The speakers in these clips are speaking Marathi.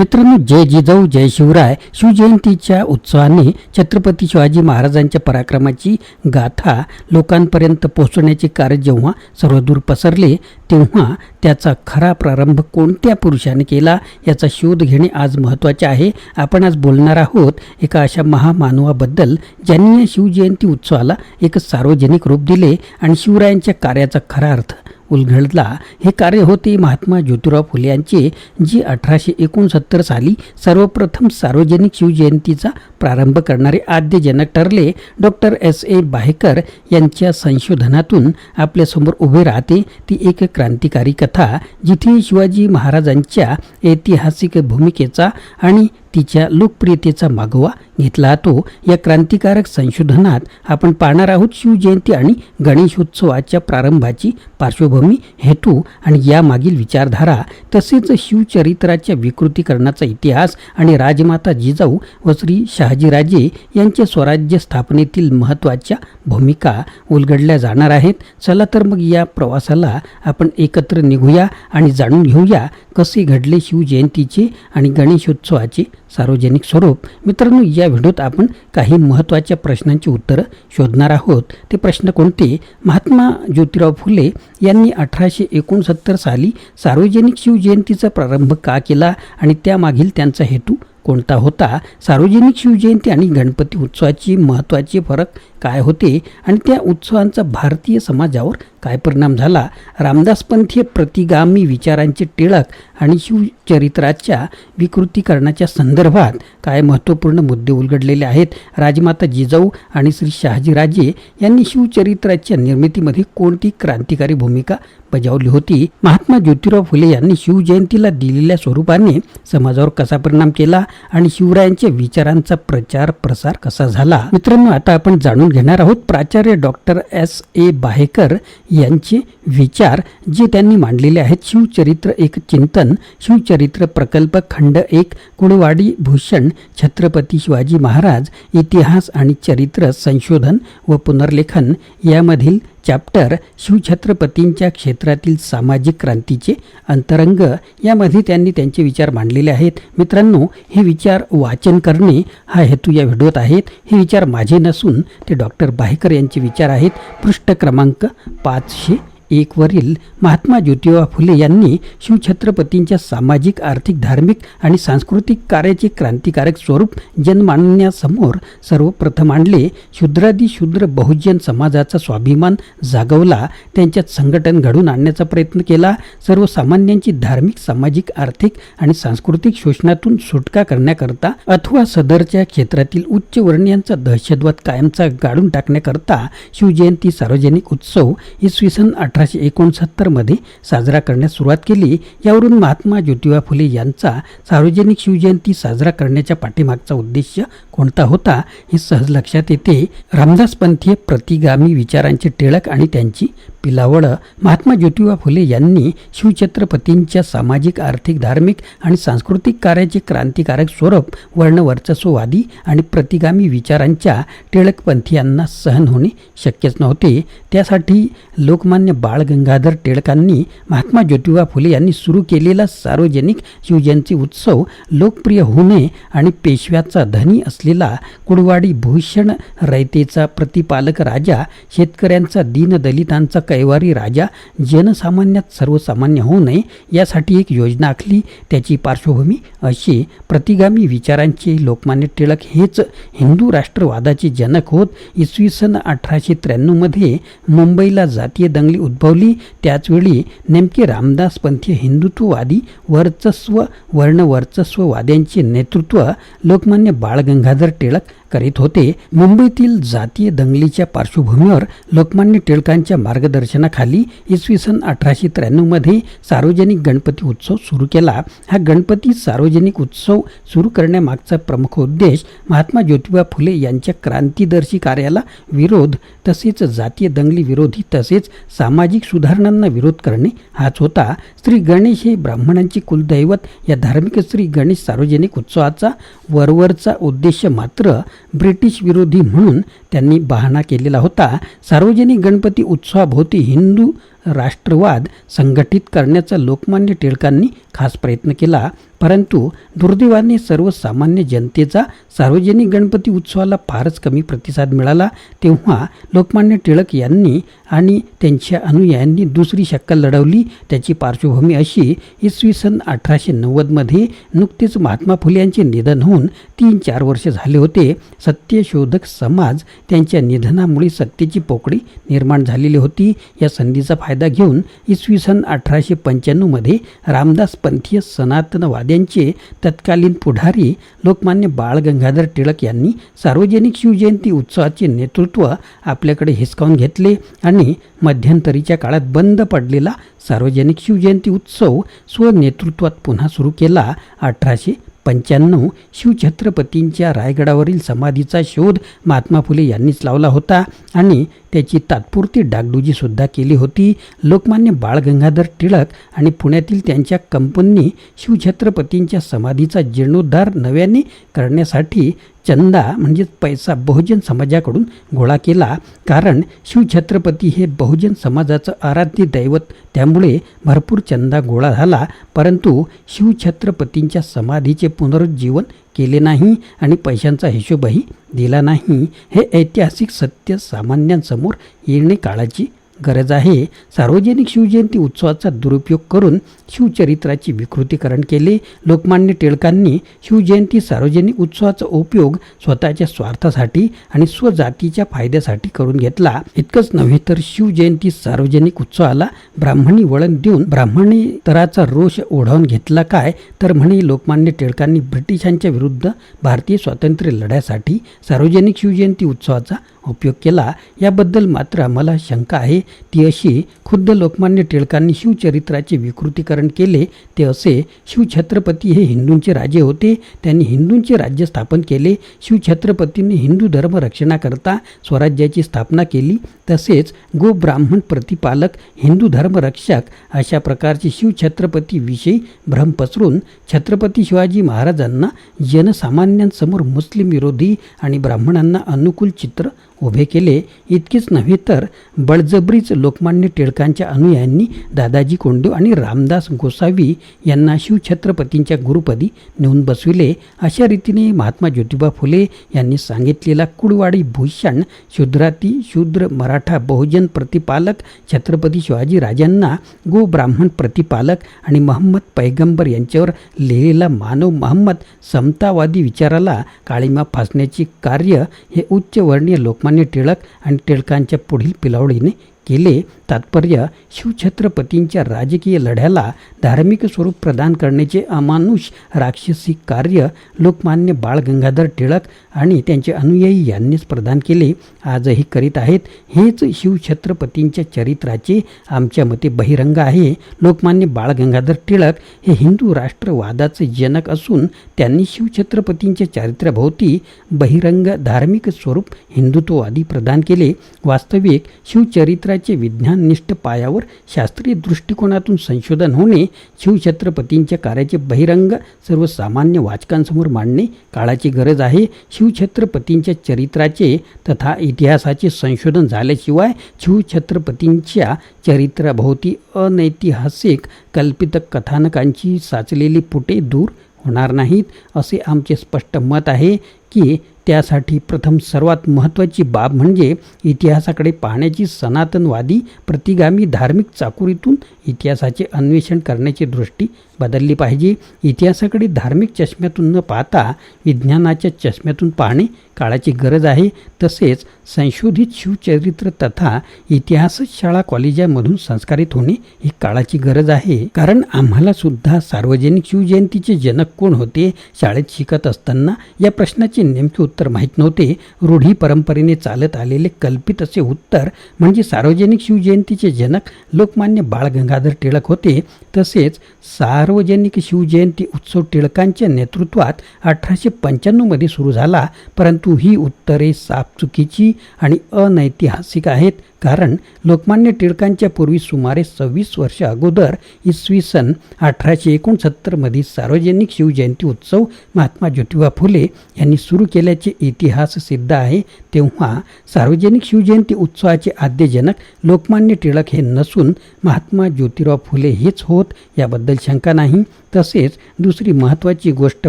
मित्रांनो जय जिजाऊ जय शिवराय. शिवजयंतीच्या उत्सवाने छत्रपती शिवाजी महाराजांच्या पराक्रमाची गाथा लोकांपर्यंत पोहोचवण्याचे कार्य जेव्हा सर्वदूर पसरले तेव्हा त्याचा खरा प्रारंभ कोणत्या पुरुषाने केला याचा शोध घेणे आज महत्त्वाचे आहे. आपण आज बोलणार आहोत एका अशा महामानवाबद्दल ज्यांनी या शिवजयंती उत्सवाला एक सार्वजनिक रूप दिले आणि शिवरायांच्या कार्याचा खरा अर्थ उलगडला हे कार्य होते महात्मा ज्योतिराव फुले यांचे जी अठराशे एकोणसत्तर साली सर्वप्रथम सार्वजनिक शिवजयंतीचा प्रारंभ करणारे आद्यजनक ठरले. डॉक्टर एस ए बाहेकर यांच्या संशोधनातून आपल्यासमोर उभे राहते ती एक क्रांतिकारी कथा जिथे शिवाजी महाराजांच्या ऐतिहासिक भूमिकेचा आणि तिच्या लोकप्रियतेचा मागोवा घेतला जातो या क्रांतिकारक संशोधनात आपण पाहणार आहोत शिवजयंती आणि गणेशोत्सवाच्या प्रारंभाची पार्श्वभूमी हेतू आणि यामागील विचारधारा तसेच शिवचरित्राच्या विकृतीकरणाचा इतिहास आणि राजमाता जिजाऊ व श्री शहाजीराजे यांच्या स्वराज्य स्थापनेतील महत्त्वाच्या भूमिका उलगडल्या जाणार आहेत. चला तर मग या प्रवासाला आपण एकत्र निघूया आणि जाणून घेऊया कसे घडले शिवजयंतीचे आणि गणेशोत्सवाचे सार्वजनिक स्वरूप. मित्रांनो या व्हिडिओत आपण काही महत्त्वाच्या प्रश्नांची उत्तरं शोधणार आहोत. ते प्रश्न कोणते? महात्मा ज्योतिराव फुले यांनी अठराशे एकोणसत्तर साली सार्वजनिक शिवजयंतीचा प्रारंभ का केला आणि त्यामागील त्यांचा हेतू कोणता होता? सार्वजनिक शिवजयंती आणि गणपती उत्सवाची महत्त्वाचे फरक काय होते? आणि त्या उत्सवांचा भारतीय समाजावर काय परिणाम झाला? रामदासपंथीय प्रतिगामी विचारांचे टिळक आणि शिवचरित्राच्या विकृतीकरणाच्या संदर्भात काय महत्त्वपूर्ण मुद्दे उलगडलेले आहेत? राजमाता जिजाऊ आणि श्री शहाजीराजे यांनी शिवचरित्राच्या निर्मितीमध्ये कोणती क्रांतिकारी भूमिका बजावली होती? महात्मा ज्योतिराव फुले यांनी शिवजयंतीला दिलेल्या स्वरूपाने समाजावर कसा परिणाम केला आणि शिवरायांच्या विचारांचा प्रचार प्रसार कसा झाला? मित्रांनो आता आपण जाणून घेणार आहोत प्राचार्य डॉक्टर एस ए बाहेकर यांचे विचार जे त्यांनी मांडलेले आहेत. शिवचरित्र एक चिंतन शिवचरित्र प्रकल्प खंड एक कुळवाडी भूषण छत्रपती शिवाजी महाराज इतिहास आणि चरित्र संशोधन व पुनर्लेखन यामधील चॅप्टर शिवछत्रपतींच्या क्षेत्रातील सामाजिक क्रांतीचे अंतरंग यामध्ये त्यांनी त्यांचे विचार मांडलेले आहेत. मित्रांनो हे विचार वाचन करणे हा हेतू या व्हिडिओत आहेत. हे विचार माझे नसून ते डॉक्टर बाहेकर यांचे विचार आहेत. पृष्ठ क्रमांक पाचशे एकवरील महात्मा ज्योतिबा फुले यांनी शिवछत्रपतींच्या सामाजिक आर्थिक धार्मिक आणि सांस्कृतिक कार्याचे क्रांतिकारक स्वरूप जनमानण्यासमोर सर्वप्रथम आणले. शूद्रादी शूद्र बहुजन समाजाचा स्वाभिमान जागवला. त्यांच्यात संघटन घडून आणण्याचा प्रयत्न केला. सर्वसामान्यांची धार्मिक सामाजिक आर्थिक आणि सांस्कृतिक शोषणातून सुटका करण्याकरता अथवा सदरच्या क्षेत्रातील उच्च वर्णीयांचा दहशतवाद कायमचा गाडून टाकण्याकरता शिवजयंती सार्वजनिक उत्सव इसवी सन अठराशे एकोणसत्तरमध्ये साजरा करण्यास सुरुवात केली. यावरून महात्मा ज्योतिबा फुले यांचा सार्वजनिक शिवजयंती साजरा करण्याच्या पाठीमागचा उद्देश कोणता होता हे सहज लक्षात येते. रामदासपंथीय प्रतिगामी विचारांचे टिळक आणि त्यांची पिलावळं. महात्मा ज्योतिबा फुले यांनी शिवछत्रपतींच्या सामाजिक आर्थिक धार्मिक आणि सांस्कृतिक कार्याचे क्रांतिकारक स्वरूप वर्णवर्चस्ववादी आणि प्रतिगामी विचारांच्या टिळकपंथीयांना सहन होणे शक्यच नव्हते. त्यासाठी लोकमान्य बाळ गंगाधर टिळकांनी महात्मा ज्योतिबा फुले यांनी सुरू केलेला सार्वजनिक शिवजयंती उत्सव लोकप्रिय होणे आणि पेशव्याचा धनी असलेला कुडवाडी भूषण रयतेचा प्रतिपालक राजा शेतकऱ्यांचा दीनदलितांचा कैवारी राजा जनसामान्यात सर्वसामान्य होऊ नये यासाठी एक योजना आखली. त्याची पार्श्वभूमी अशी प्रतिगामी विचारांचे लोकमान्य टिळक हेच. हिंदू राष्ट्रवादाचे जनक होत इसवी सन अठराशे त्र्याण्णवमध्ये मुंबईला जातीय दंगली उद्भवली. त्याचवेळी नेमके रामदासपंथीय हिंदुत्ववादी वर्चस्व वर्णवर्चस्ववाद्यांचे नेतृत्व लोकमान्य बाळ गंगाधर टिळक करीत होते मुंबईतील जातीय दंगलीच्या पार्श्वभूमीवर लोकमान्य टिळकांच्या मार्गदर्शनाखाली इसवी सन अठराशे त्र्याण्णवमध्ये सार्वजनिक गणपती उत्सव सुरू केला. हा गणपती सार्वजनिक उत्सव सुरू करण्यामागचा प्रमुख उद्देश महात्मा ज्योतिबा फुले यांच्या क्रांतिदर्शी कार्याला विरोध तसेच जातीय दंगली विरोधी तसेच सामाजिक सुधारणांना विरोध करणे हाच होता. श्री गणेश हे ब्राह्मणांचे कुलदैवत. या धार्मिक श्री गणेश सार्वजनिक उत्सवाचा वरवरचा उद्देश मात्र ब्रिटिश विरोधी म्हणून त्यांनी बहाणा केलेला होता. सार्वजनिक गणपती उत्सवाभोवती हिंदू राष्ट्रवाद संघटित करण्याचा लोकमान्य टिळकांनी खास प्रयत्न केला. परंतु दुर्दैवाने सर्वसामान्य जनतेचा सार्वजनिक गणपती उत्सवाला फारच कमी प्रतिसाद मिळाला. तेव्हा लोकमान्य टिळक यांनी आणि त्यांच्या अनुयायांनी दुसरी शक्कल लढवली. त्याची पार्श्वभूमी अशी इसवी सन अठराशे नव्वदमध्ये नुकतेच महात्मा फुले यांचे निधन होऊन तीन चार वर्ष झाले होते. सत्यशोधक समाज त्यांच्या निधनामुळे सत्तेची पोकळी निर्माण झालेली होती. या संधीचा फायदा फायदा घेऊन इसवी सन अठराशे पंच्याण्णवमध्ये रामदास पंथीय सनातनवाद्यांचे तत्कालीन पुढारी लोकमान्य बाळ गंगाधर टिळक यांनी सार्वजनिक शिवजयंती उत्सवाचे नेतृत्व आपल्याकडे हिसकावून घेतले आणि मध्यंतरीच्या काळात बंद पडलेला सार्वजनिक शिवजयंती उत्सव स्वनेतृत्वात पुन्हा सुरू केला. अठराशे पंच्याण्णव शिवछत्रपतींच्या रायगडावरील समाधीचा शोध महात्मा फुले यांनीच लावला होता आणि त्याची तात्पुरती डागडुजीसुद्धा केली होती. लोकमान्य बाळ गंगाधर टिळक आणि पुण्यातील त्यांच्या कंपनीने शिवछत्रपतींच्या समाधीचा जीर्णोद्धार नव्याने करण्यासाठी चंदा म्हणजेच पैसा बहुजन समाजाकडून गोळा केला. कारण शिवछत्रपती हे बहुजन समाजाचं आराध्य दैवत. त्यामुळे भरपूर चंदा गोळा झाला. परंतु शिवछत्रपतींच्या समाधीचे पुनरुज्जीवन केले नाही आणि पैशांचा हिशोबही दिला नाही. हे ऐतिहासिक सत्य सामान्यांसमोर येणे काळाची गरज आहे. सार्वजनिक शिवजयंती उत्सवाचा दुरुपयोग करून शिवचरित्राची विकृतीकरण केले. लोकमान्य टिळकांनी शिवजयंती सार्वजनिक उत्सवाचा उपयोग स्वतःच्या स्वार्थासाठी आणि स्वजातीच्या फायद्यासाठी करून घेतला. इतकंच नव्हे तर शिवजयंती सार्वजनिक उत्सवाला ब्राह्मणी वळण देऊन ब्राह्मणी तराचा रोष ओढावून घेतला काय? तर म्हणे लोकमान्य टिळकांनी ब्रिटिशांच्या विरुद्ध भारतीय स्वातंत्र्य लढ्यासाठी सार्वजनिक शिवजयंती उत्सवाचा उपयोग केला याबद्दल मात्र आम्हाला शंका आहे. ती अशी खुद्द लोकमान्य टिळकांनी शिवचरित्राचे विकृतीकरण केले ते असे शिवछत्रपती हे हिंदूंचे राजे होते त्यांनी हिंदूंचे राज्य स्थापन केले शिवछत्रपतींनी हिंदू धर्म रक्षणाकरता स्वराज्याची स्थापना केली तसेच गो ब्राह्मण प्रतिपालक हिंदू धर्मरक्षक अशा प्रकारचे शिवछत्रपतीविषयी भ्रम पसरून छत्रपती शिवाजी महाराजांना जनसामान्यांसमोर मुस्लिम विरोधी आणि ब्राह्मणांना अनुकूल चित्र उभे केले इतकेच नव्हे तर बळजबरीच लोकमान्य टिळकांच्या अनुयायांनी दादाजी कोंडदेव आणि रामदास गोसावी यांना शिवछत्रपतींच्या गुरुपदी नेऊन बसविले. अशा रीतीने महात्मा ज्योतिबा फुले यांनी सांगितलेला कुडवाडी भूषण शूद्राती शूद्र मराठा बहुजन प्रतिपालक छत्रपती शिवाजी राजांना गो ब्राह्मण प्रतिपालक आणि महम्मद पैगंबर यांच्यावर लिहिलेला मानव महम्मद समतावादी विचाराला काळीमा फासण्याचे कार्य हे उच्चवर्णीय लोकमान्य टिळक आणि टिळकांच्या पुढील पिलावडीने केले. तात्पर्य शिवछत्रपतींच्या राजकीय लढ्याला धार्मिक स्वरूप प्रदान करण्याचे अमानुष राक्षसी कार्य लोकमान्य बाळ गंगाधर टिळक आणि त्यांचे अनुयायी यांनीच प्रदान केले. आजही करीत आहेत. हेच शिवछत्रपतींच्या चरित्राचे आमच्या मते बहिरंग आहे. लोकमान्य बाळ गंगाधर टिळक हे हिंदू राष्ट्रवादाचे जनक असून त्यांनी शिवछत्रपतींच्या चारित्र्याभोवती बहिरंग धार्मिक स्वरूप हिंदुत्ववादी प्रदान केले. वास्तविक शिवचरित्राचे विज्ञान विज्ञाननिष्ठ पायावर शास्त्रीय दृष्टिकोनातून संशोधन होणे शिवछत्रपतींच्या कार्याचे बहिरंग सर्वसामान्य वाचकांसमोर मांडणे काळाची गरज आहे. शिवछत्रपतींच्या चरित्राचे तथा इतिहासाचे संशोधन झाल्याशिवाय शिवछत्रपतींच्या चरित्राभोवती अनैतिहासिक कल्पित कथानकांची साचलेली पुटे दूर होणार नाहीत असे आमचे स्पष्ट मत आहे की त्यासाठी प्रथम सर्वात महत्त्वाची बाब म्हणजे इतिहासाकडे पाहण्याची सनातनवादी प्रतिगामी धार्मिक चाकुरीतून इतिहासाचे अन्वेषण करण्याची दृष्टी बदलली पाहिजे. इतिहासाकडे धार्मिक चष्म्यातून न पाहता विज्ञानाच्या चष्म्यातून पाहणे काळाची गरज आहे. तसेच संशोधित शिवचरित्र तथा इतिहास शाळा कॉलेजामधून संस्कारित होणे ही काळाची गरज आहे. कारण आम्हाला सुद्धा सार्वजनिक शिवजयंतीचे जनक कोण होते शाळेत शिकत असताना या प्रश्नाचे नेमके उत्तर माहीत नव्हते. रूढी परंपरेने चालत आलेले कल्पित असे उत्तर म्हणजे सार्वजनिक शिवजयंतीचे जनक लोकमान्य बाळ गंगाधर टिळक होते. तसेच सार सार्वजनिक शिवजयंती उत्सव टिळकांच्या नेतृत्वात अठराशे पंच्याण्णवमध्ये सुरू झाला. परंतु ही उत्तरे साफ चुकीची आणि अनैतिहासिक आहेत. कारण लोकमान्य टिळकांच्या पूर्वी सुमारे सव्वीस वर्ष अगोदर इसवी सन अठराशे एकोणसत्तरमध्ये सार्वजनिक शिवजयंती उत्सव महात्मा ज्योतिबा फुले यांनी सुरू केल्याचे इतिहास सिद्ध आहे. तेव्हा सार्वजनिक शिवजयंती उत्सवाचे आद्यजनक लोकमान्य टिळक हे नसून महात्मा ज्योतिराव फुले हेच होत याबद्दल शंका नाही तसेच दुसरी महत्त्वाची गोष्ट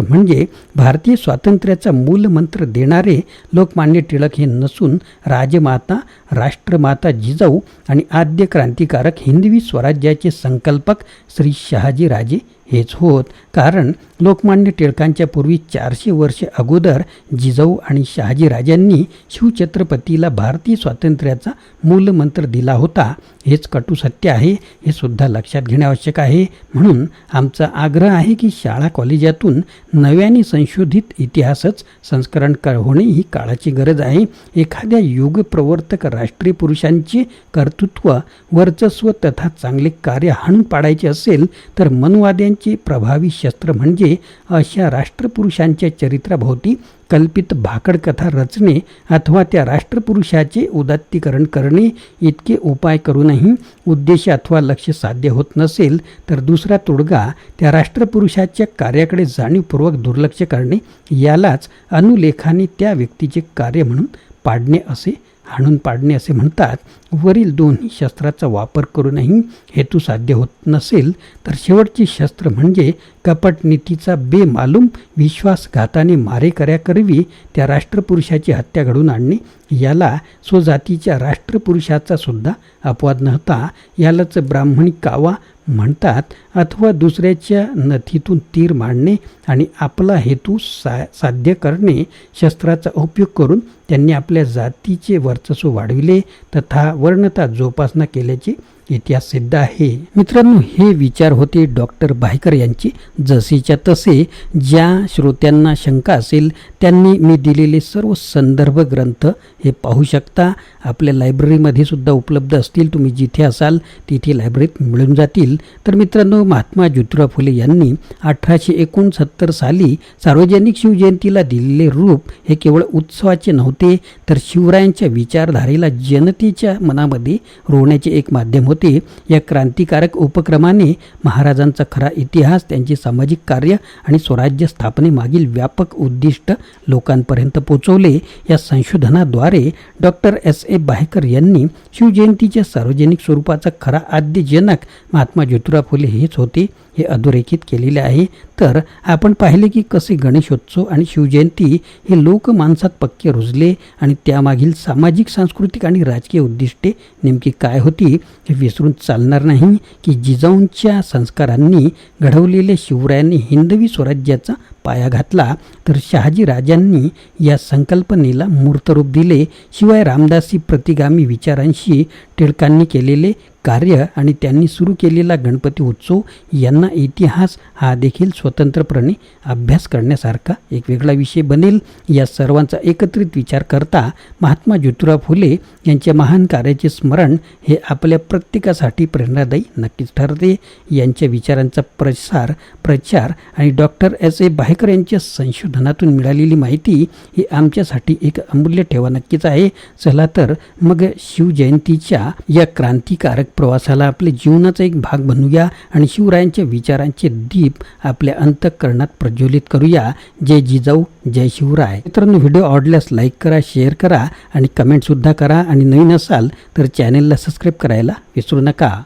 म्हणजे भारतीय स्वातंत्र्याचा मूलमंत्र देणारे लोकमान्य टिळक हे नसून राजमाता राष्ट्रमाता जिजाऊ आणि आद्य क्रांतिकारक हिंदवी स्वराज्याचे संकल्पक श्री शहाजी राजे हेच होत. कारण लोकमान्य टिळकांच्या पूर्वी चारशे वर्षे अगोदर जिजाऊ आणि शहाजी राजांनी शिवछत्रपतीला भारतीय स्वातंत्र्याचा मूलमंत्र दिला होता. हेच कटू सत्य आहे हे सुद्धा लक्षात घेणे आवश्यक आहे. म्हणून आमचा आग्रह आहे की शाळा कॉलेजातून नव्याने संशोधित इतिहासच संस्करण क होणे ही काळाची गरज आहे. एखाद्या युगप्रवर्तक राष्ट्रीय पुरुषांचे कर्तृत्व वर्चस्व तथा चांगले कार्य हाणून पाडायचे असेल तर मनवाद्यांची प्रभावी शस्त्र म्हणजे अशा राष्ट्रपुरुषांच्या चरित्राभोवती कल्पित भाकडकथा रचणे अथवा त्या राष्ट्रपुरुषाचे उदात्तीकरण करणे इतके उपाय करूनही उद्देश अथवा लक्ष साध्य होत नसेल तर दुसरा तोडगा त्या राष्ट्रपुरुषाच्या कार्याकडे जाणीवपूर्वक दुर्लक्ष करणे यालाच अनुलेखाने त्या व्यक्तीचे कार्य म्हणून पाडणे असे हाणून पाडणे असे म्हणतात. वरील दोन्ही शस्त्राचा वापर करूनही हेतू साध्य होत नसेल तर शेवटचे शस्त्र म्हणजे कपटनीतीचा बेमालूम विश्वासघाताने मारेकऱ्याकरवी त्या राष्ट्रपुरुषाची हत्या घडून आणणे याला स्वजातीच्या राष्ट्रपुरुषाचा सुद्धा अपवाद नव्हता. यालाच ब्राह्मणी कावा म्हणतात अथवा दुसऱ्याच्या नथीतून तीर मारणे आणि आपला हेतू सा साध्य करणे शस्त्राचा उपयोग करून त्यांनी आपल्या जातीचे वर्चस्व वाढविले तथा वर्णता जोपासना केल्याचे इतिहास सिद्ध आहे. मित्रांनो हे विचार होते डॉक्टर भायकर यांचे. जसेच्या तसे ज्या श्रोत्यांना शंका असेल त्यांनी मी दिलेले सर्व संदर्भ ग्रंथ हे पाहू शकता. आपल्या लायब्ररीमध्ये सुद्धा उपलब्ध असतील. तुम्ही जिथे असाल तिथे लायब्ररीत मिळून जातील. तर मित्रांनो महात्मा ज्योतिराव फुले यांनी अठराशे एकोणसत्तर साली सार्वजनिक शिवजयंतीला दिलेले रूप हे केवळ उत्सवाचे नव्हते तर शिवरायांच्या विचारधारेला जनतेच्या मनामध्ये रोवण्याचे एक माध्यम होते. या क्रांतिकारक उपक्रमाने महाराजांचा खरा इतिहास त्यांचे सामाजिक कार्य आणि स्वराज्य स्थापनेमागील व्यापक उद्दिष्ट लोकांपर्यंत पोचवले. या संशोधनाद्वारे डॉक्टर एस. ए. बाहेकर यांनी शिवजयंतीच्या सार्वजनिक स्वरूपाचा खरा आद्यजनक महात्मा ज्योतिराव फुले हेच होते हे अधोरेखित केलेले आहे. तर आपण पाहिले की कसे गणेशोत्सव आणि शिवजयंती हे लोकमानसात पक्के रुजले आणि त्यामागील सामाजिक सांस्कृतिक आणि राजकीय उद्दिष्टे नेमकी काय होती हे विसरून चालणार नाही की जिजाऊंच्या संस्कारांनी घडवलेल्या शिवरायांनी हिंदवी स्वराज्याचा पाया घातला तर शहाजी राजांनी या संकल्पनेला मूर्तरूप दिले. शिवाय रामदासी प्रतिगामी विचारांशी टिळकांनी केलेले कार्य आणि त्यांनी सुरू केलेला गणपती उत्सव यांना इतिहास हा देखील स्वतंत्रपणे अभ्यास करण्यासारखा एक वेगळा विषय बनेल. या सर्वांचा एकत्रित विचार करता महात्मा ज्योतिराव फुले यांच्या महान कार्याचे स्मरण हे आपल्या प्रत्येकासाठी प्रेरणादायी नक्कीच ठरते. यांच्या विचारांचा प्रसार प्रचार आणि डॉक्टर एस ए बाहेकर यांच्या संशोधनातून मिळालेली माहिती ही आमच्यासाठी एक अमूल्य ठेवा नक्कीच आहे. चला तर मग शिवजयंतीच्या या क्रांतिकारक प्रवासाला आपल्या जीवनाचा एक भाग बनूया आणि शिवरायांच्या विचारांचे दीप आपल्या अंतःकरणात प्रज्वलित करूया. जय जिजाऊ जय शिवराय. मित्रांनो व्हिडिओ आवडल्यास लाईक करा शेअर करा आणि कमेंटसुद्धा करा. आणि नवीन असाल तर चॅनेलला सबस्क्राईब करायला विसरू नका.